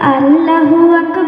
আল্লাহু আকবার।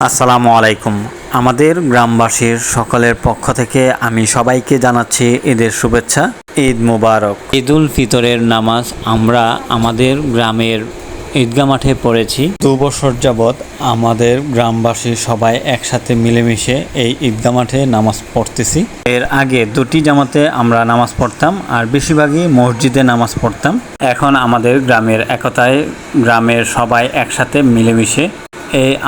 আসসালামু আলাইকুম। আমাদের গ্রামবাসীর সকলের পক্ষ থেকে আমি সবাইকে জানাচ্ছি ঈদের শুভেচ্ছা। ঈদ মুবারক। ঈদুল ফিতরের নামাজ আমরা আমাদের গ্রামের ঈদগা মাঠে পড়েছি। দু বছর যাবৎ আমাদের গ্রামবাসী সবাই একসাথে মিলেমিশে এই ঈদগা মাঠে নামাজ পড়তেছি। এর আগে দুটি জামাতে আমরা নামাজ পড়তাম আর বেশিরভাগই মসজিদে নামাজ পড়তাম। এখন আমাদের গ্রামের একতায় গ্রামের সবাই একসাথে মিলেমিশে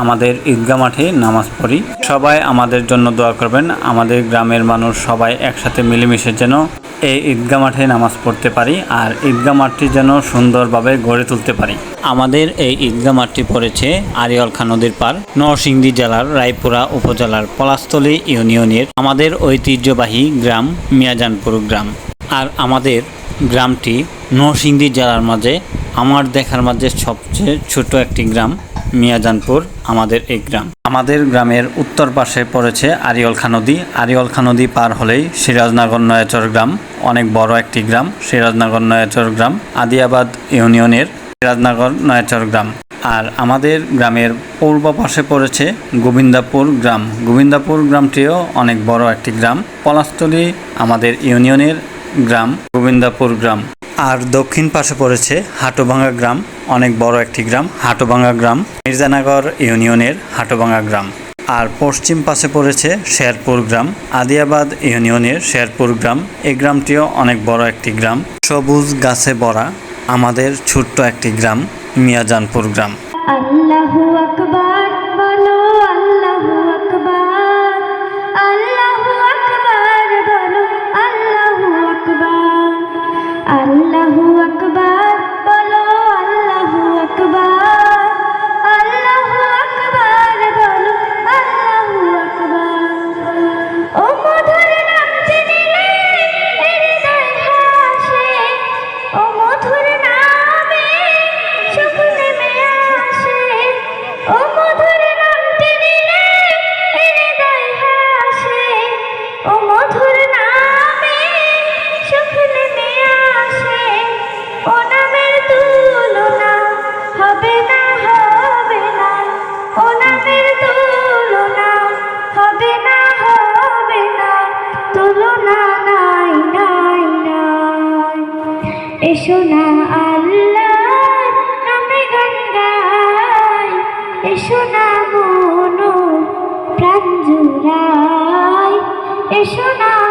আমাদের ঈদগা মাঠে নামাজ পড়ি। সবাই আমাদের জন্য দোয়া করবেন। আমাদের গ্রামের মানুষ সবাই একসাথে মিলেমিশে যেন এই ঈদগা মাঠে নামাজ পড়তে পারি আর ঈদগা মাঠটি যেন সুন্দরভাবে গড়ে তুলতে পারি। আমাদের এই ঈদগা মাঠটি পড়েছে আরিয়লখা নদীর পার নরসিংদী জেলার রায়পুরা উপজেলার পলাশতলী ইউনিয়নের আমাদের ঐতিহ্যবাহী গ্রাম মিয়াজানপুর গ্রাম। আর আমাদের গ্রামটি নরসিংদী জেলার মাঝে আমার দেখার মাঝে সবচেয়ে ছোট একটি গ্রাম, মিয়াজানপুর, আমাদের এই গ্রাম। আমাদের গ্রামের উত্তর পাশে পড়েছে আরিয়লখা নদী। আরিয়লখা নদী পার হলেই সিরাজনগর নয়াচর গ্রাম, অনেক বড় একটি গ্রাম, সিরাজনগর নয়াচর গ্রাম, আদিয়াবাদ ইউনিয়নের সিরাজনগর নয়াচর গ্রাম। আর আমাদের গ্রামের পূর্ব পাশে পড়েছে গোবিন্দাপুর গ্রাম। গোবিন্দাপুর গ্রামটিও অনেক বড় একটি গ্রাম। পলাশতলী আমাদের ইউনিয়নের গ্রাম, গোবিন্দাপুর গ্রাম। আর দক্ষিণ পাশে পড়েছে হাটুভাঙ্গা গ্রাম, অনেক বড় একটি গ্রাম, হাটুভাঙ্গা গ্রাম, মির্জানগর ইউনিয়নের হাটুভাঙ্গা গ্রাম। আর পশ্চিম পাশে পড়েছে শেরপুর গ্রাম, আদিয়াবাদ ইউনিয়নের শেরপুর গ্রাম। এই গ্রামটিও অনেক বড় একটি গ্রাম। সবুজ গাছে ভরা আমাদের ছোট্ট একটি গ্রাম, মিয়াজানপুর গ্রাম। আল্লাহু আকবার। এসো না আল্লাহ নামে গান এসো না মনো প্রাণ জুড়াই। এসো না।